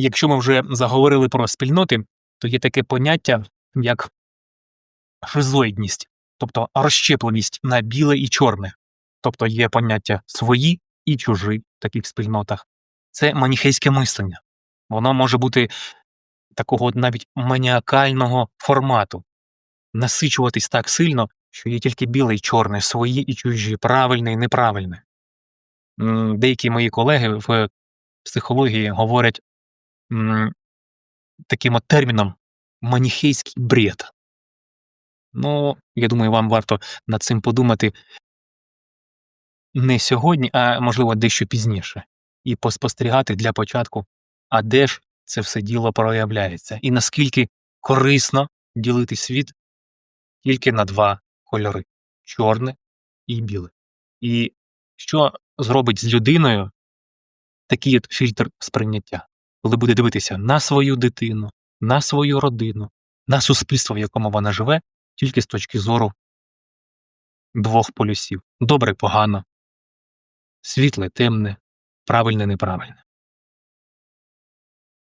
Якщо ми вже заговорили про спільноти, то є таке поняття, як шизоїдність, тобто розщепленість на біле і чорне. Тобто є поняття свої і чужі в таких спільнотах. Це маніхейське мислення. Воно може бути такого навіть маніакального формату, насичуватись так сильно, що є тільки біле і чорне, свої і чужі, правильне і неправильне. Деякі мої колеги в психології говорять таким от терміном маніхейський бред. Ну, я думаю, вам варто над цим подумати не сьогодні, а можливо дещо пізніше, і поспостерігати для початку, а де ж це все діло проявляється, і наскільки корисно ділити світ тільки на два кольори чорне і біле. І що зробить з людиною такий от фільтр сприйняття, коли буде дивитися на свою дитину, на свою родину, на суспільство, в якому вона живе, тільки з точки зору двох полюсів: добре, погано, світле, темне, правильне, неправильне.